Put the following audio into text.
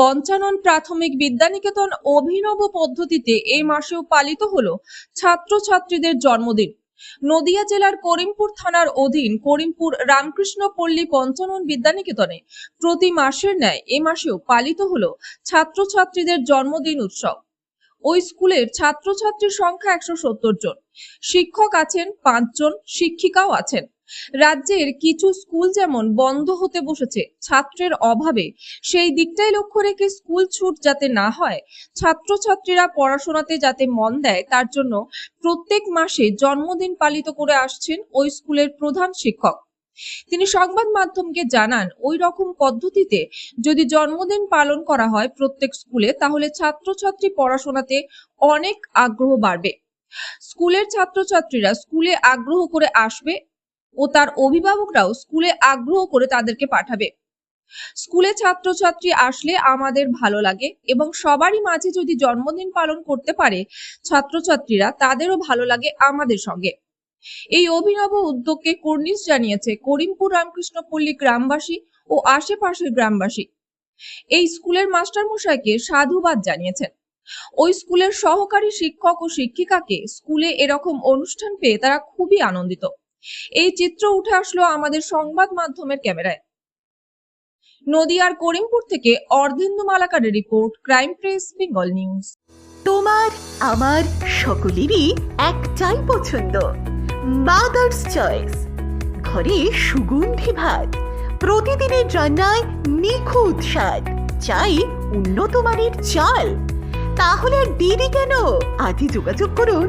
পঞ্চানন প্রাথমিক বিদ্যানিকেতন অভিনব পদ্ধতিতে এই মাসেও পালিত হলো ছাত্রছাত্রীদের জন্মদিন। নদিয়া জেলার করিমপুর থানার অধীন করিমপুর রামকৃষ্ণ পল্লী পঞ্চানন বিদ্যানিকেতনে প্রতি মাসের ন্যায় এ মাসেও পালিত হলো ছাত্রছাত্রীদের জন্মদিন উৎসব। ওই স্কুলের ছাত্রছাত্রীর সংখ্যা একশো সত্তর জন। শিক্ষক আছেন পাঁচজন শিক্ষিকাও আছেন। রাজ্যের কিছু স্কুল যেমন বন্ধ হতে বসেছে ছাত্রের অভাবে, সেই দিকটাই লক্ষ্য রেখে স্কুল ছুট যাতে না হয়, ছাত্রছাত্রীরা পড়াশোনাতে যাতে মন দেয়, তার জন্য প্রত্যেক মাসে জন্মদিন পালিত করে আসছেন ওই স্কুলের প্রধান শিক্ষক। তিনি সংবাদ মাধ্যমকে জানান, ওই রকম পদ্ধতিতে যদি জন্মদিন পালন করা হয় প্রত্যেক স্কুলে, তাহলে ছাত্রছাত্রী পড়াশোনাতে অনেক আগ্রহ বাড়বে। স্কুলের ছাত্রছাত্রীরা স্কুলে আগ্রহ করে আসবে ও তার অভিভাবকরাও স্কুলে আগ্রহ করে তাদেরকে পাঠাবে। স্কুলে ছাত্রছাত্রী আসলে আমাদের ভালো লাগে এবং সবারই মাঝে যদি জন্মদিন পালন করতে পারে, ছাত্রছাত্রীরা তাদেরও ভালো লাগে আমাদের সঙ্গে। এই অভিনব উদ্যোগকে কর্নিশ জানিয়েছে করিমপুর রামকৃষ্ণ পল্লী গ্রামবাসী ও আশেপাশের গ্রামবাসী। এই স্কুলের মাস্টারমশাইকে সাধুবাদ জানিয়েছেন। ওই স্কুলের সহকারী শিক্ষক ও শিক্ষিকাকে স্কুলে এরকম অনুষ্ঠান পেয়ে তারা খুবই আনন্দিত। এই চিত্র উঠে আসলো আমাদের সংবাদ মাধ্যমের ক্যামেরায়। নদিয়ার করিমপুর থেকে Ardhendu মালাকারের report, crime press, Bengal news. তোমার, আমার সকলেরই একটাই পছন্দ মাদার্স চয়েস ঘরে সুগন্ধি ভাত, প্রতিদিনের রান্নায় নিখুঁত স্বাদ, চাই উন্নত মানের চাল। তাহলে আর দেরি কেন? আজই যোগাযোগ করুন